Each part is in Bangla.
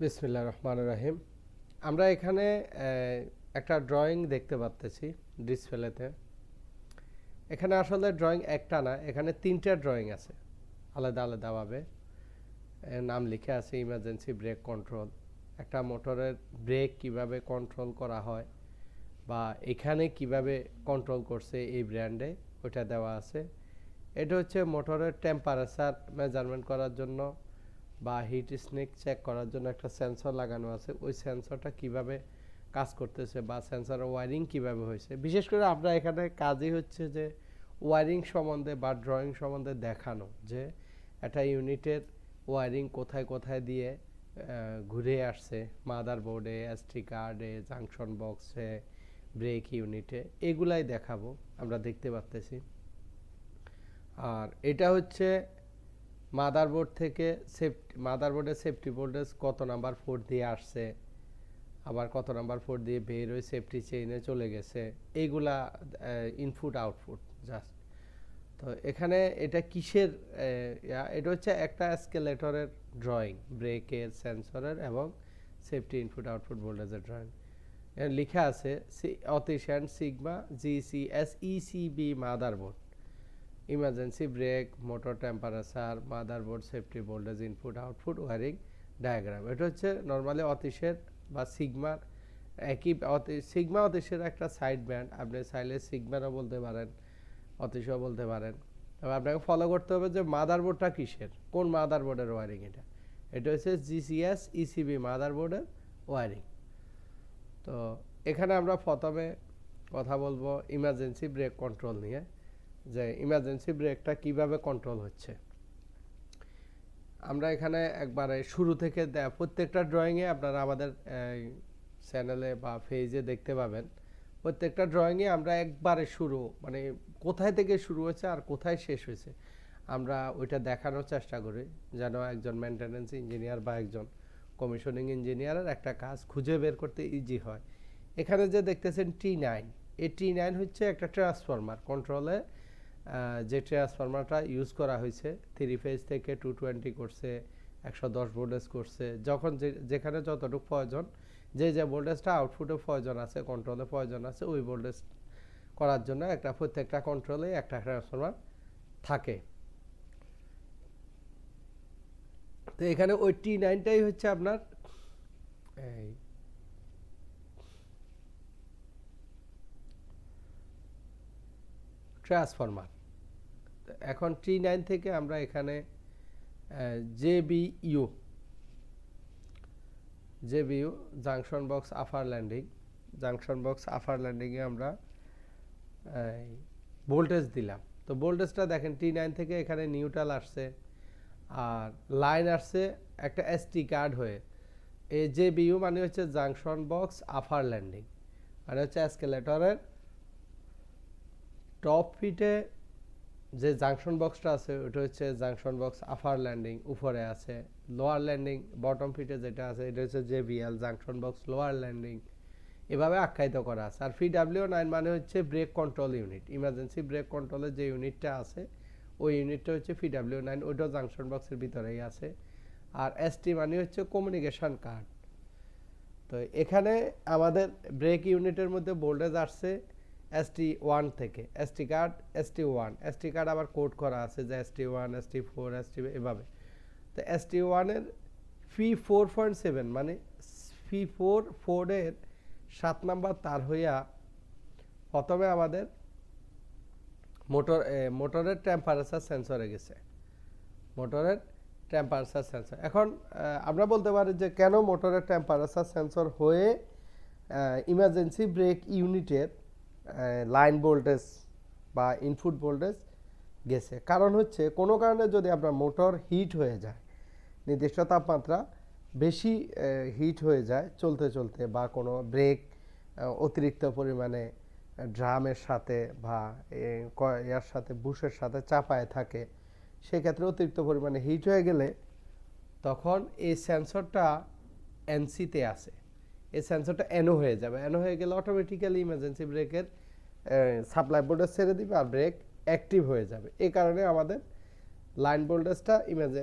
বিসমিল্লা রহমান রাহিম। আমরা এখানে একটা ড্রয়িং দেখতে পাচ্তেছি ডিসপ্লেতে এখানে আসলে ড্রয়িং একটা না, এখানে তিনটা ড্রয়িং আছে, আলাদা আলাদাভাবে। নাম লিখে আছে ইমার্জেন্সি ব্রেক কন্ট্রোল একটা মোটরের ব্রেক কীভাবে কন্ট্রোল করা হয় বা এখানে কীভাবে কন্ট্রোল করছে এই ব্র্যান্ডে ওটা দেওয়া আছে। এটা হচ্ছে মোটরের টেম্পারেচার মেজারমেন্ট করার জন্য। বা হিট স্নেক চেক করার জন্য একটা সেন্সর লাগানো আছে। ওই সেন্সরটা কীভাবে কাজ করতেছে বা সেন্সরের ওয়ারিং কীভাবে হয়েছে? বিশেষ করে আমরা এখানে কাজই হচ্ছে যে ওয়ারিং সম্বন্ধে বা ড্রয়িং সম্বন্ধে দেখানো, যে একটা ইউনিটের ওয়ারিং কোথায় কোথায় দিয়ে ঘুরে আসছে। মাদার বোর্ডে এসটি কার্ডে জাংশন বক্সে ব্রেক ইউনিটে এগুলাই দেখাবো, আমরা দেখতে পাচ্তেছি আর এটা হচ্ছে মাদারবোর্ড থেকে সেফটি মাদারবোর্ডের সেফটি ভোল্টেজ কত নাম্বার ফোর দিয়ে আসছে? আবার কত নাম্বার ফোর দিয়ে বের হয়ে সেফটি চেইনে চলে গেছে? এইগুলা ইনপুট আউটপুট জাস্ট তো এখানে এটা কিসের এটা হচ্ছে একটা স্কেলেটরের ড্রয়িং ব্রেকের সেন্সরের এবং সেফটি ইনপুট আউটপুট ভোল্টেজের ড্রয়িং এখানে লেখা আছে অতিশান sigma GCS ECB motherboard. Emergency brake motor temperature motherboard safety voltage input output wiring diagram এটা হচ্ছে নর্মালি অতিশের বা সিগমার একই সিগমা অতিশের একটা সাইড ব্যান্ড আপনি চাইলে সিগমারও বলতে পারেন, অতিশও বলতে পারেন। তবে আপনাকে ফলো করতে হবে যে মাদারবোর্ডটা কিসের? কোন মাদারবোর্ডের ওয়ারিং এটা? এটা হচ্ছে জিসিএস ইসিবি মাদারবোর্ডের ওয়ারিং তো এখানে আমরা প্রথমে কথা বলব ইমার্জেন্সি ব্রেক কন্ট্রোল নিয়ে। যে ইমার্জেন্সি ব্রেকটা কীভাবে কন্ট্রোল হচ্ছে। আমরা এখানে একবারে শুরু থেকে প্রত্যেকটা ড্রয়িংয়ে আপনারা আমাদের চ্যানেলে বা পেজে দেখতে পাবেন। প্রত্যেকটা ড্রয়িংয়ে আমরা একবারে শুরু মানে কোথায় থেকে শুরু হয়েছে আর কোথায় শেষ হয়েছে, আমরা ওইটা দেখানোর চেষ্টা করি। যেন একজন মেনটেন্যান্স ইঞ্জিনিয়ার বা একজন কমিশনিং ইঞ্জিনিয়ারের একটা কাজ খুঁজে বের করতে ইজি হয়। এখানে যে দেখতেছেন টি নাইন এই টি নাইন হচ্ছে একটা ট্রান্সফরমার কন্ট্রোলে যে ট্রান্সফরমারটা ইউজ করা হয়েছে থ্রি ফেজ থেকে টু টোয়েন্টি করছে, একশো দশ ভোল্টেজ করছে, যখন যেখানে যতটুকু প্রয়োজন, যে যে ভোল্টেজটা আউটপুটে প্রয়োজন আছে কন্ট্রোলে প্রয়োজন আছে, ওই ভোল্টেজ করার জন্য একটা, প্রত্যেকটা কন্ট্রোলে একটা ট্রান্সফরমার থাকে। তো এখানে ওই টি নাইনটাই হচ্ছে আপনার, এই ট্রান্সফরমার এখন টি নাইন থেকে আমরা এখানে JBU JBU junction box upper landing junction box upper ল্যান্ডিংয়ে আমরা ভোল্টেজ দিলাম। তো ভোল্টেজটা দেখেন টি নাইন থেকে এখানে নিউট্রাল আসছে, আর লাইন আসছে একটা এসটি কার্ড হয়ে। এই জেবিইউ মানে হচ্ছে জাংশন বক্স আফার ল্যান্ডিং মানে হচ্ছে অ্যাসকেলেটরের টপ ফিটে যে জাংশন বক্সটা আছে ওটা হচ্ছে জাংশন বক্স আফার ল্যান্ডিং উপরে আছে লোয়ার ল্যান্ডিং বটম ফিটে যেটা আছে, এটা হচ্ছে JBL junction box lower landing এভাবে আখ্যায়িত করা আছে। আর ফিডাব্লিউ নাইন মানে হচ্ছে brake control unit emergency brake কন্ট্রোলের যে ইউনিটটা আছে, ওই ইউনিটটা হচ্ছে ফিডাব্লিউ নাইন ওইটাও জাংশন বক্সের ভিতরেই আছে। আর এসটি মানে হচ্ছে কমিউনিকেশন কার্ড তো এখানে আমাদের ব্রেক ইউনিটের মধ্যে ভোল্টেজ আসছে এসটি ওয়ান থেকে ST card ST one ST card আবার কোড করা আছে যে ST one ST four ST এভাবে। তো এসটি ওয়ানের ফি ফোর পয়েন্ট সেভেন মানে ফি ফোর ফোরের সাত নাম্বার তার হইয়া প্রথমে আমাদের মোটর মোটরের টেম্পারেচার সেন্সরে গেছে। মোটরের টেম্পারেচার সেন্সর এখন আমরা বলতে পারি যে কেন মোটরের টেম্পারেচার সেন্সর হয়ে ইমার্জেন্সি ব্রেক ইউনিটের লাইন ভোল্টেজ বা ইনপুট ভোল্টেজ গেছে। কারণ হচ্ছে, কোনো কারণে যদি আপনার মোটর হিট হয়ে যায়, নির্দিষ্ট তাপমাত্রা বেশি হিট হয়ে যায় চলতে চলতে বা কোনো ব্রেক অতিরিক্ত পরিমাণে ড্রামের সাথে বা ইয়ার সাথে বুশের সাথে চাপায় থাকে, সেক্ষেত্রে অতিরিক্ত পরিমাণে হিট হয়ে গেলে তখন এই সেন্সরটা এনসিতে আসে। এই সেন্সরটা এনো হয়ে যাবে। এনো হয়ে গেলে অটোমেটিক্যালি ইমার্জেন্সি ব্রেকের সাপ্লাই বোর্ডে ছেড়ে দিবে আর ব্রেক অ্যাক্টিভ হয়ে যাবে। এই কারণে আমাদের লাইন ভোল্টেজটা ইমার্জে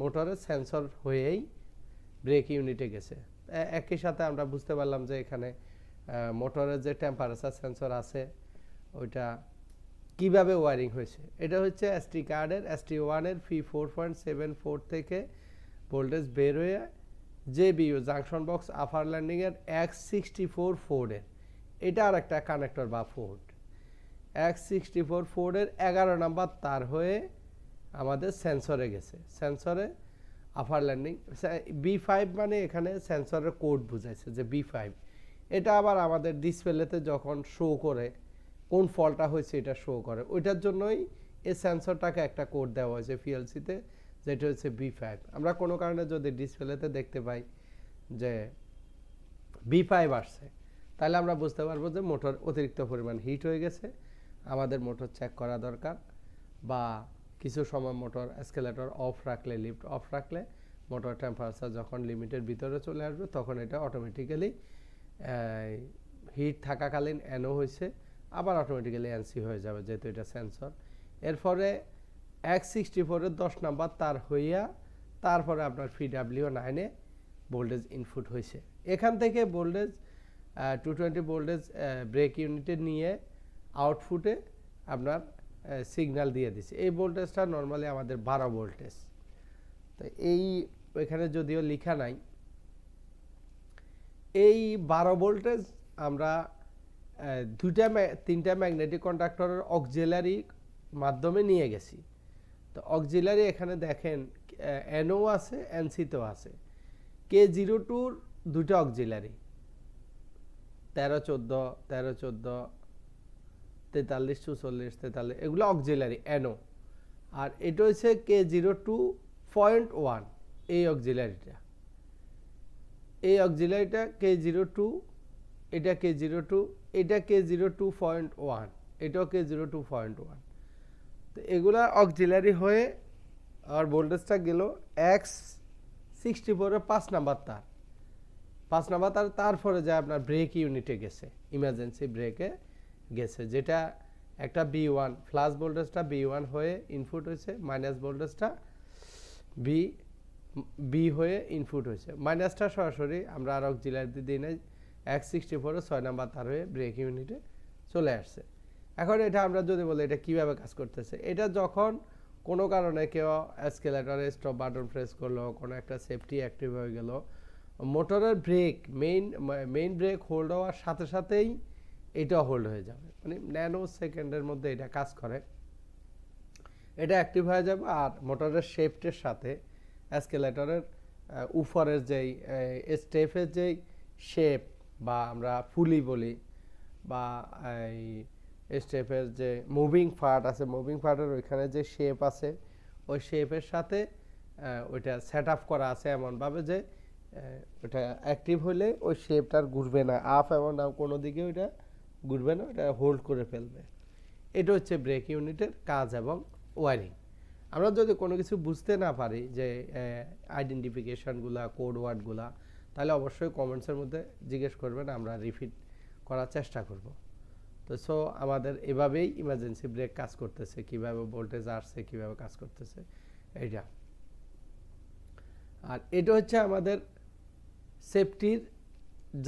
মোটরের সেন্সর হয়েই ব্রেক ইউনিটে গেছে। একই সাথে আমরা বুঝতে পারলাম যে এখানে মোটরের যে টেম্পারেচার সেন্সর আছে, ওইটা কীভাবে ওয়ারিং হয়েছে? এটা হচ্ছে এসটি কার্ডের এসটি ওয়ানের ফি ফোর পয়েন্ট সেভেন ফোর থেকে ভোল্টেজ বের হয়ে যে বিউ জাংশন বক্স আফার ল্যান্ডিংয়ের এক্স সিক্সটি ফোর ফোর্ডের এটা আর একটা কানেক্টর বা ফোর্ড এক্স সিক্সটি ফোর ফোর্ডের এগারো নাম্বার তার হয়ে আমাদের সেন্সরে গেছে। সেন্সরে আফার ল্যান্ডিং বি ফাইভ মানে এখানে সেন্সরের কোড বুঝাইছে যে বি ফাইভ এটা আবার আমাদের ডিসপ্লেতে যখন শো করে, কোন ফলটা হয়েছে এটা শো করে। ওইটার জন্যই এই সেন্সরটাকে একটা কোড দেওয়া হয়েছে পিএলসিতে যেটা হচ্ছে বি ফাইভ আমরা কোনো কারণে যদি ডিসপ্লেতে দেখতে পাই যে বি ফাইভ আসছে, তাহলে আমরা বুঝতে পারব যে মোটর অতিরিক্ত পরিমাণ হিট হয়ে গেছে, আমাদের মোটর চেক করা দরকার বা কিছু সময় মোটর এসকেলেটর অফ রাখলে লিফট অফ রাখলে মোটর টেম্পারেচার যখন লিমিটের ভিতরে চলে আসবে, তখন এটা অটোমেটিক্যালি হিট থাকাকালীন এনও হয়েছে, আবার অটোমেটিক্যালি এনসি হয়ে যাবে যেহেতু এটা সেন্সর এরপরে এক সিক্সটি ফোরের দশ নাম্বার তার হইয়া তারপরে আপনার পিডাব্লিউ নাইনে ভোল্টেজ ইনপুট হয়েছে এখান থেকে voltage two twenty voltage brake ইউনিটে নিয়ে আউটপুটে আপনার সিগন্যাল দিয়ে দিছে। এই ভোল্টেজটা নর্মালি আমাদের বারো ভোল্টেজ তো এই, এখানে যদিও লেখা নাই, এই বারো ভোল্টেজ আমরা দুইটা তিনটা ম্যাগনেটিক কন্ডাক্টরের অক্সিলারি মাধ্যমে নিয়ে গেছি। তো অক্সিলারি এখানে দেখেন এনও আছে এনসিতেও আছে। কে জিরো টুর দুটো অক্সিলারি তেরো, চোদ্দ তেরো, চোদ্দ, তেতাল্লিশ, চুচল্লিশ, তেতাল্লিশ, এগুলো অক্সিলারি এনও আর এটা হচ্ছে K zero two point one এই অক্সিলারিটা এই অক্সিলারিটা কে জিরো টু এটা কে জিরো টু এটা K zero two point one এটাও K zero two point one তো এগুলা অক্সিলারি হয়ে আর ভোল্টেজটা গেল এক্স সিক্সটি ফোরের পাঁচ নাম্বার তার। পাঁচ নাম্বার তার, তারপরে যায় আপনার ব্রেক ইউনিটে গেছে ইমার্জেন্সি ব্রেকে গেছে, যেটা একটা বি ওয়ান ফ্লাশ ভোল্টেজটা বি ওয়ান হয়ে ইনপুট হয়েছে মাইনাস ভোল্টেজটা বি বি হয়ে ইনপুট হয়েছে। মাইনাসটা সরাসরি আমরা আর অক্সিলারিতে দিই নাই এক সিক্সটি ফোরে ছয় নাম্বার তার হয়ে ব্রেক ইউনিটে চলে আসছে। এখন এটা আমরা যদি বলি, এটা কীভাবে কাজ করতেছে? এটা যখন কোনো কারণে কেউ এসকেলেটারে স্টপ বাটন প্রেস করল, কোনো একটা সেফটি অ্যাক্টিভ হয়ে গেল, মোটরের brake main main brake hold হওয়ার সাথে সাথেই এটা হোল্ড হয়ে যাবে। মানে ন্যানো সেকেন্ডের মধ্যে এটা কাজ করে। এটা অ্যাক্টিভ হয়ে যাবে আর মোটরের শেফটের সাথে অ্যাসকেলেটরের উপরের যেই স্টেপের যেই শেপ বা আমরা ফুলি বলি বা এই স্টেপের যে মুভিং পার্ট আছে মুভিং পার্টের ওইখানে যে শেপ আছে, ওই শেপের সাথে ওইটা সেট আপ করা আছে এমনভাবে যে ওটা অ্যাক্টিভ হলে ওই শেপটা আর ঘুরবে না। আপ এবং ডাউন কোনো দিকে ওইটা ঘুরবে না ওটা হোল্ড করে ফেলবে। এটা হচ্ছে ব্রেক ইউনিটের কাজ এবং ওয়ারিং আমরা যদি কোনো কিছু বুঝতে না পারি যে আইডেন্টিফিকেশানগুলা কোড ওয়ার্ডগুলা তাহলে অবশ্যই কমেন্টসের মধ্যে জিজ্ঞেস করবেন, আমরা রিপিট করার চেষ্টা করব। তো সো আমাদের এভাবেই ইমার্জেন্সি ব্রেক কাজ করতেছে, কীভাবে ভোল্টেজ আসছে, কীভাবে কাজ করতেছে, এইটা। আর এটা হচ্ছে আমাদের সেফটির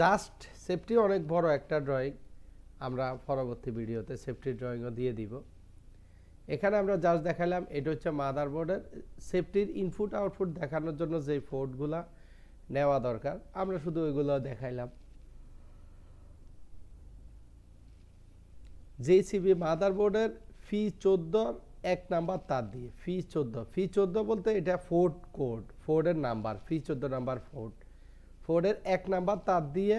জাস্ট সেফটি অনেক বড় একটা ড্রয়িং আমরা পরবর্তী ভিডিওতে সেফটি ড্রয়িংও দিয়ে দিব। এখানে আমরা জাস্ট দেখালাম, এটা হচ্ছে মাদারবোর্ডের সেফটির ইনপুট আউটপুট দেখানোর জন্য যে পোর্টগুলা নেওয়া দরকার, আমরা শুধু ওইগুলো দেখাইলাম। জেসিবি মাদারবোর্ডের ফি চোদ্দোর এক নাম্বার তার দিয়ে, ফি চোদ্দ। ফি চোদ্দ বলতে এটা ফোর্ড কোড, ফোর্ডের নাম্বার, ফি চোদ্দ নাম্বার ফোর্ড। ফোর্ডের এক নাম্বার তার দিয়ে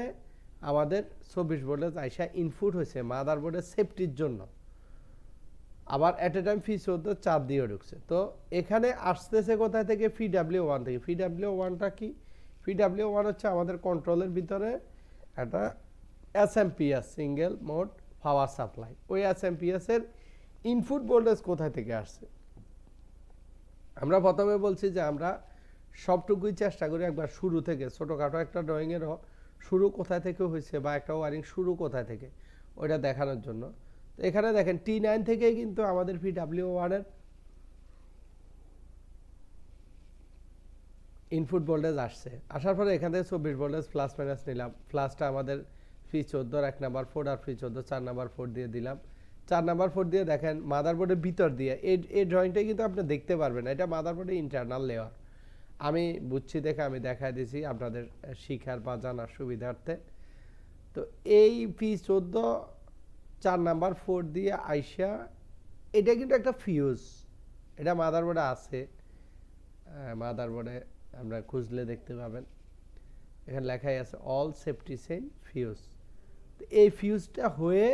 আমাদের চব্বিশ ভোল্টেজ আইসা ইনপুট হয়েছে মাদারবোর্ডের সেফটির জন্য। আবার অ্যাট এ টাইম ফি চোদ্দ চার দিয়ে ঢুকছে। তো এখানে আসতেছে কোথায় থেকে? ফি ডাব্লিউ ওয়ান থেকে। ফি ডাব্লিউ ওয়ানটা কি? ফি ডাব্লিউ ওয়ান হচ্ছে আমাদের কন্ট্রোলের ভিতরে একটা SMPS single mode power supply. ওই এসএমপিএস এর ইনপুট ভোল্টেজ কোথায় থেকে আসছে? আমরা প্রথমে বলছি যে আমরা সবটুকুই চেষ্টা করি একবার শুরু থেকে। ছোটোখাটো একটা ড্রয়িংয়েরও শুরু কোথায় থেকে হয়েছে বা একটা ওয়ারিং শুরু কোথায় থেকে, ওইটা দেখানোর জন্য। তো এখানে দেখেন টি নাইন থেকেই কিন্তু আমাদের পি ডাব্লিউ ওয়ানের ইনপুট ভোল্টেজ আসছে। আসার পরে এখান থেকে চব্বিশ ভোল্টেজ প্লাস মাইনাস নিলাম। প্লাসটা আমাদের ফি চোদ্দোর এক নাম্বার ফোর আর ফি চোদ্দ, চার নাম্বার ফোর দিয়ে দিলাম। চার নাম্বার ফোর দিয়ে দেখেন মাদারবোর্ডের ভিতর দিয়ে, এই এই ড্রয়িংটা কিন্তু আপনি দেখতে পারবেন এটা মাদারবোর্ডের ইন্টারনাল লেয়ার আমি বুঝছি দেখে, আমি দেখাই দিছি আপনাদের শিখার বা জানার সুবিধার্থে। তো এই পি চোদ্দ, চার নাম্বার ফোর দিয়ে আইসা, এটা কিন্তু একটা ফিউজ এটা মাদারবোর্ডে আছে। মাদারবোর্ডে আমরা খুঁজলে দেখতে পাবেন। এখানে লেখাই আছে অল সেফটি সেন ফিউজ এই ফিউজটা হয়ে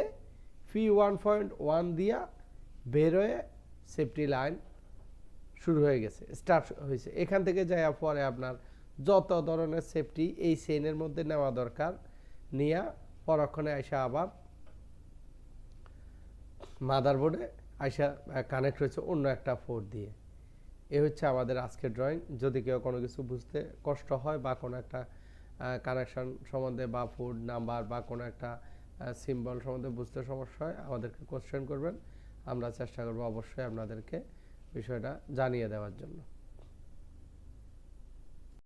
ফি ওয়ান পয়েন্ট ওয়ান দিয়া বেরোয় সেফটি লাইন শুরু হয়ে গেছে স্টার্ট হয়েছে। এখান থেকে যাওয়ার পরে আপনার যত ধরনের সেফটি এই সেনের মধ্যে নেওয়া দরকার, নিয়ে পরক্ষণে আইসা আবার মাদারবোর্ডে আইসা কানেক্ট হয়েছে অন্য একটা ফোর দিয়ে। এ হচ্ছে আমাদের আজকের ড্রয়িং যদি কেউ কোনো কিছু বুঝতে কষ্ট হয় বা কোনো একটা কানেকশন সম্বন্ধে বা ফুড নাম্বার বা কোনো একটা সিম্বল সম্বন্ধে বুঝতে সমস্যা হয়, আমাদেরকে কোশ্চেন করবেন। আমরা চেষ্টা করব অবশ্যই আপনাদেরকে বিষয়টা জানিয়ে দেওয়ার জন্য।